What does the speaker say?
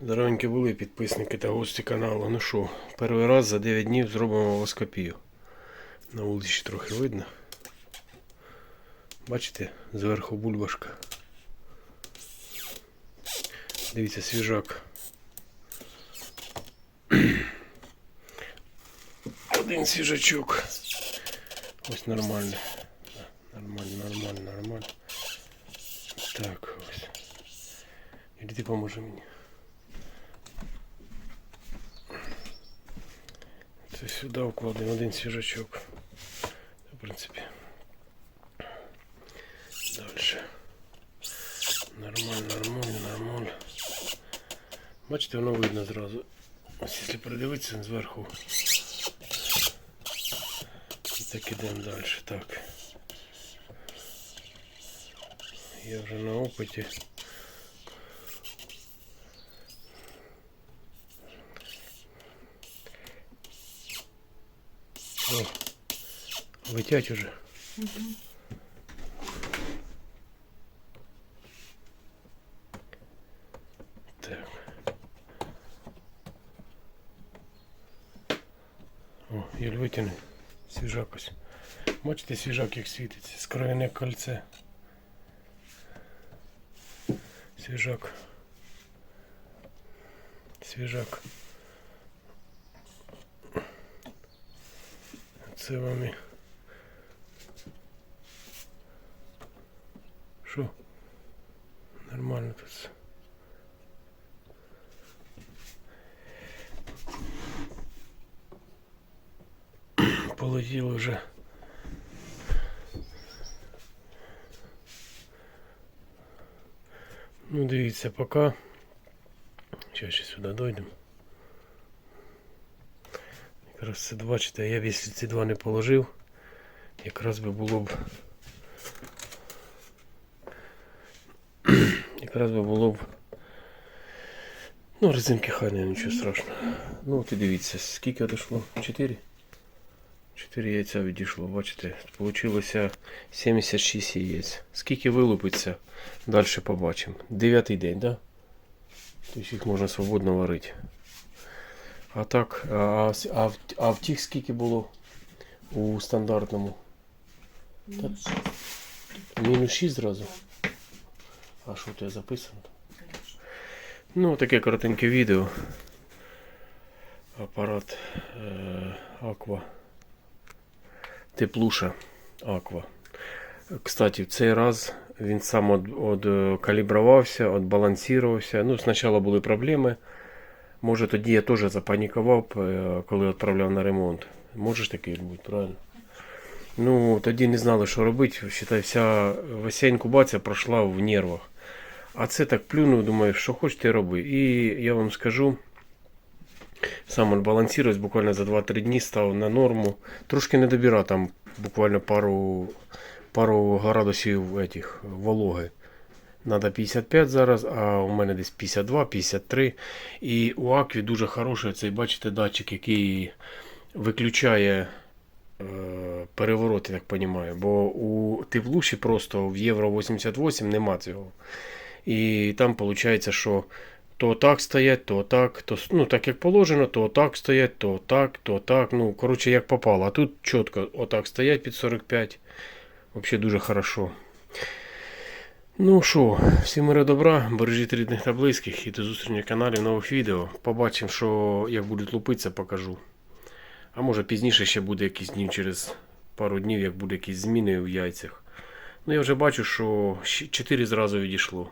Здоровенькі були підписники та гості каналу. Ну що, перший раз за 9 днів зробимо воскопію. На вулиці трохи видно. Бачите, зверху бульбашка. Дивіться, свіжак. Один свіжачок. Ось нормально. Нормально, нормально, нормально. Так, ось. Іди ти поможи мені. Це сюди вкладемо один свіжачок. В принципі. Дальше. Нормально, нормально, нормально. Бачите, воно видно зразу. Ось якщо придивитися зверху. І так ідемо далі. Так. Я вже на опиті. О, летять уже. Так. О, Юль витягни. Свіжак ось. Бачите, свіжак як світиться. Скроєне кольце. Свіжак. Свіжак. Це вам і... Що? Нормально тут. все. Полетіло вже. Ну, дивіться, поки. Зараз ще сюди дойдемо. Якраз це бачите, я б якщо ці два не положив, якраз би було б. Якраз би було б. Ну, резинки хай не нічого страшного. Ну от і дивіться, скільки відійшло? Чотири? Чотири яйця відійшло, бачите, Получилося 76 яєць. Скільки вилупиться, далі побачимо. Дев'ятий день, так? Да? Тобто їх можна свободно варити. А так, а, а, в, а в тих скільки було у стандартному? Мінус Мінус 6 зразу? А що у тебе записано? Ну, таке коротеньке відео. Апарат е, Аква. Теплуша Аква. Кстати, в цей раз він сам од, од калібрувався, відбалансувався. Ну, спочатку були проблеми. Може тоді я теж запанікував, е, коли відправляв на ремонт. Може ж таке бути, правильно? Ну, тоді не знали, що робити. Считай, вся вся інкубація пройшла в нервах. А це так плюнув, думаю, що хочете роби. І я вам скажу, сам он балансируюсь буквально за 2-3 дні став на норму. Трошки не добирав там буквально пару, пару градусів этих, вологи. Надо 55 зараз, а у мене десь 52, 53. І у Акві дуже хороший цей, бачите, датчик, який виключає е, переворот, так розумію. Бо у теплуші просто в Євро 88 нема цього. І там виходить, що то так стоять, то так, то ну так як положено, то так стоять, то так, то так. Ну, коротше, як попало. А тут чітко отак стоять під 45. Взагалі дуже хорошо. Ну що, всім мира добра, бережіть рідних та близьких і до зустрічі на каналі нових відео. Побачимо, що як будуть лупитися, покажу. А може пізніше ще буде якісь днів через пару днів, як буде якісь зміни в яйцях. Ну я вже бачу, що 4 зразу відійшло.